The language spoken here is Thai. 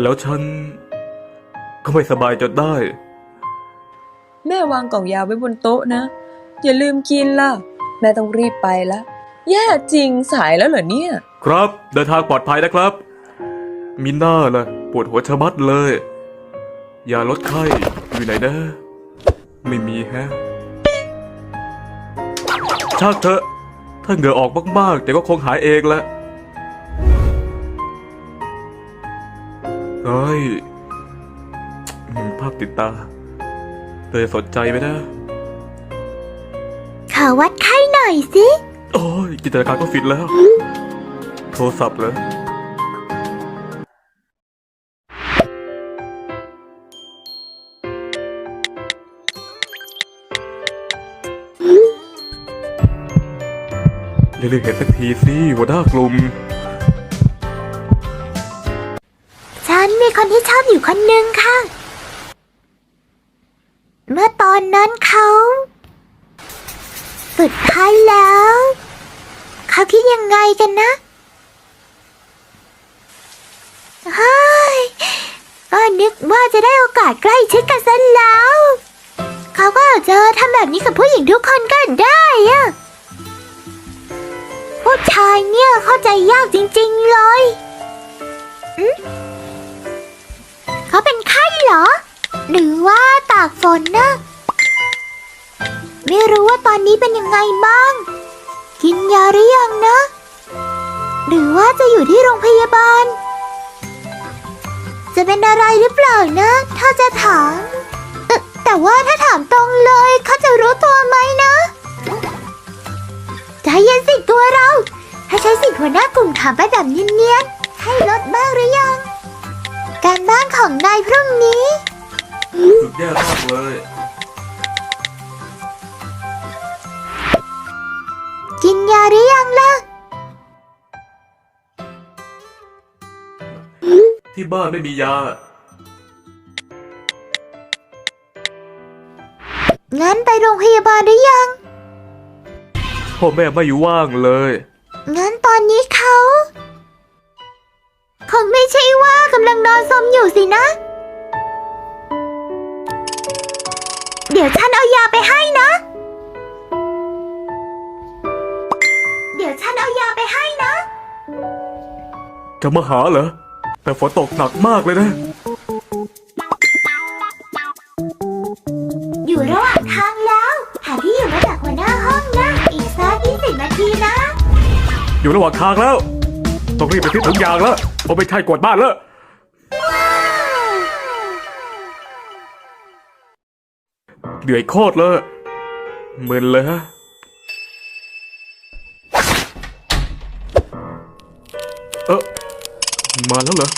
แล้วฉัน ก็ไม่สบายจนได้ แม่วางกล่องยาไว้บนโต๊ะนะ อย่าลืมกินล่ะ แม่ต้องรีบไปละ แย่จริงสายแล้วเหรอเนี่ย ครับเดินทางปลอดภัยนะครับมีหน้าล่ะ ปวดหัวชะมัดเลยยาลดไข้อยู่ไหนนะ ไม่มีแฮะช่างเถอะ ถ้าเหงื่อออกมากๆ แต่ก็คงหายเองแหละ เฮ้ยอืมภาพติดตาเธอสนใจไหมนะ ขอวัดไข้หน่อยสิ โอ้ยจินตนาการก็ฟิตแล้ว โทรศัพท์เลยเร็วๆเห็นสักทีสิหัวหน้ากลุ่มันมีคนที่ชอบอยู่คนหนึ่งค่ะ เมื่อตอนนั้นเขา สุดท้ายแล้ว เขาคิดยังไงกันนะเฮ้ยก็นึกว่าจะได้โอกาสใกล้ชิดกันซะแล้ว เขาก็อาจจะทำแบบนี้กับผู้หญิงทุกคนก็ได้อะผู้ชายเนี่ยเข้าใจยากจริง ๆ เลยเขา เหรอ หรือว่าตากฝนนะ ไม่รู้ว่าตอนนี้เป็นยังไงบ้าง กินยาหรือยังนะ หรือว่าจะอยู่ที่โรงพยาบาล จะเป็นอะไรหรือเปล่านะ ถ้าจะถามเอ่แต่ว่าถ้าถามตรงเลยเขาจะรู้ตัวไหมนะใจเย็นสิตัวเรา ถ้าใช้สิทธิ์หัวหน้ากลุ่มถามไปแบบเนียนๆให้ลดบ้างหรือยัง การบ้านของนายพรุ่งนี้ สุดแย่มากเลย กินยาหรือยังล่ะ ที่บ้านไม่มียา งั้นไปโรงพยาบาลหรือยัง พ่อแม่ไม่ว่างเลย งั้นตอนนี้เขา สมอยู่สินะ เดี๋ยวฉันเอายาไปให้นะ เดี๋ยวฉันเอายาไปให้นะ จะมาหาเหรอ แต่ฝนตกหนักมากเลยนะ อยู่ระหว่างทางแล้ว หาที่อยู่มาจากหัวหน้าห้องนะ อีกสักยี่สิบนาทีนะ อยู่ระหว่างทางแล้ว ต้องรีบไปซื้อถุงยางแล้วเพราะไม่ใช่กวาดบ้านแล้ว เหนื่อยโคตรเลยมึนเลยฮะเออมาแล้วเหรอ